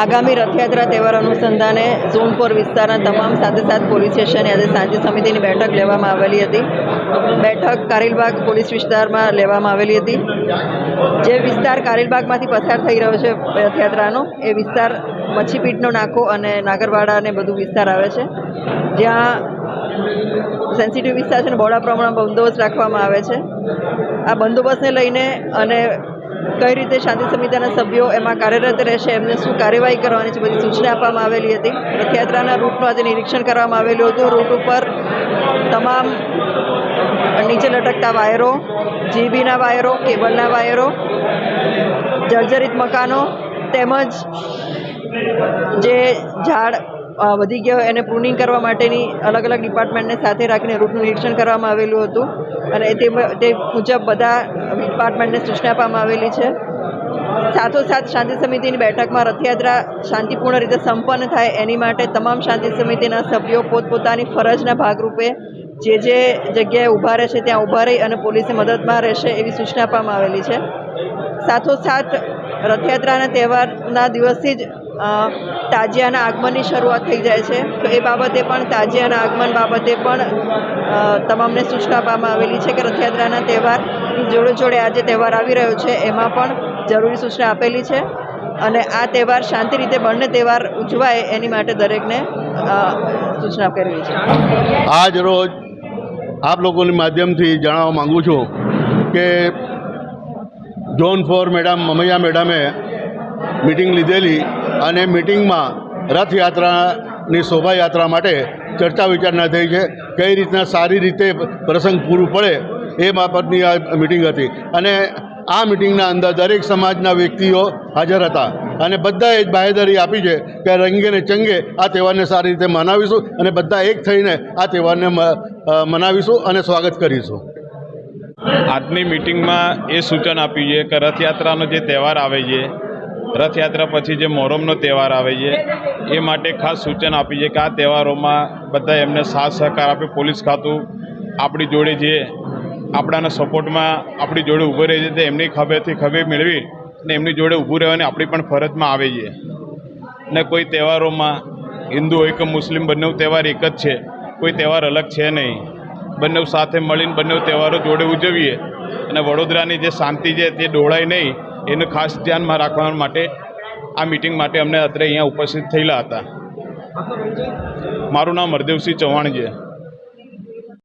આગામી રથયાત્રા તહેવાર અનુસંધાને ઝોન વિસ્તારના તમામ સાથે સાત પોલીસ સ્ટેશને આજે સાંજે સમિતિની બેઠક લેવામાં આવેલી હતી. બેઠક કારેલબાગ પોલીસ વિસ્તારમાં લેવામાં આવેલી હતી. જે વિસ્તાર કારેલબાગમાંથી પસાર થઈ રહ્યો છે રથયાત્રાનો, એ વિસ્તાર મચ્છીપીટનો નાકો અને નાગરવાડા ને બધું વિસ્તાર આવે છે. જ્યાં સેન્સિટિવ વિસ્તાર છે ને, બહોળા પ્રમાણમાં બંદોબસ્ત રાખવામાં આવે છે. આ બંદોબસ્તને લઈને અને કઈ રીતે શાંતિ સમિતિના સભ્યો એમાં કાર્યરત રહેશે, એમને શું કાર્યવાહી કરવાની છે, બધી સૂચના આપવામાં આવેલી હતી. રથયાત્રાના રૂટનું આજે નિરીક્ષણ કરવામાં આવેલું હતું. રૂટ ઉપર તમામ નીચે લટકતા વાયરો, જીબીના વાયરો, કેબલના વાયરો, જર્જરિત મકાનો તેમજ જે ઝાડ વધી ગયો હોય એને પ્રુનિંગ કરવા માટેની અલગ અલગ ડિપાર્ટમેન્ટને સાથે રાખીને રૂટનું નિરીક્ષણ કરવામાં આવેલું હતું. અને તે મુજબ બધા ડિપાર્ટમેન્ટને સૂચના આપવામાં આવેલી છે. સાથોસાથ શાંતિ સમિતિની બેઠકમાં રથયાત્રા શાંતિપૂર્ણ રીતે સંપન્ન થાય એની માટે તમામ શાંતિ સમિતિના સભ્યો પોતપોતાની ફરજના ભાગરૂપે જે જે જગ્યાએ ઊભા રહેશે ત્યાં ઊભા રહી અને પોલીસની મદદમાં રહેશે એવી સૂચના આપવામાં આવેલી છે. સાથોસાથ રથયાત્રાના તહેવારના દિવસથી જ તાજિયાના આગમનની શરૂઆત થઈ જાય છે. તો એ બાબતે પણ તાજિયાના આગમન બાબતે પણ તમામને સૂચના આપવામાં આવેલી છે કે રથયાત્રાના તહેવાર જોડે જોડે આજે તહેવાર આવી રહ્યો છે. એમાં પણ જરૂરી સૂચના આપેલી છે. અને આ તહેવાર શાંતિ રીતે બંને તહેવાર ઉજવાય એની માટે દરેકને સૂચના કરેલી છે. આજ રોજ આપ લોકોની માધ્યમથી જણાવવા માગું છું કે ઝોન ફોર મેડમ, મમૈયા મેડમે મિટિંગ લીધેલી અને મિટિંગમાં રથયાત્રાની શોભાયાત્રા માટે ચર્ચા વિચારણા થઈ છે, કઈ રીતના સારી રીતે પ્રસંગ પૂરું પડે એ બાબતની આ મિટિંગ હતી. અને આ મિટિંગના અંદર દરેક સમાજના વ્યક્તિઓ હાજર હતા. અને બધાએ જ બાહેદારી આપી છે કે રંગે ને ચંગે આ તહેવારને સારી રીતે મનાવીશું અને બધા એક થઈને આ તહેવારને મનાવીશું અને સ્વાગત કરીશું. આજની મિટિંગમાં એ સૂચન આપ્યું છે કે રથયાત્રાનો જે તહેવાર આવે છે રથયાત્રા પછી જે મોહરમનો તહેવાર આવે છે, એ માટે ખાસ સૂચન આપી છે કે આ તહેવારોમાં બધા એમને સાથ સહકાર આપે. પોલીસ ખાતું આપણી જોડે જે આપણાના સપોર્ટમાં આપણી જોડે ઊભો રહે છે, તે એમની ખભેથી ખભે મેળવી અને એમની જોડે ઊભું રહેવાની આપણી પણ ફરજમાં આવે છે. ને કોઈ તહેવારોમાં હિન્દુ હોય કે મુસ્લિમ બંને તહેવાર એક જ છે, કોઈ તહેવાર અલગ છે નહીં. બંને સાથે મળીને બંને તહેવારો જોડે ઉજવીએ અને વડોદરાની જે શાંતિ છે તે ડોળાય નહીં. એનું ખાસ ધ્યાનમાં રાખવા માટે આ મિટિંગ માટે અમને અત્રે અહીંયા ઉપસ્થિત થયેલા હતા. મારું નામ હરદેવસિંહ ચૌહાણ છે.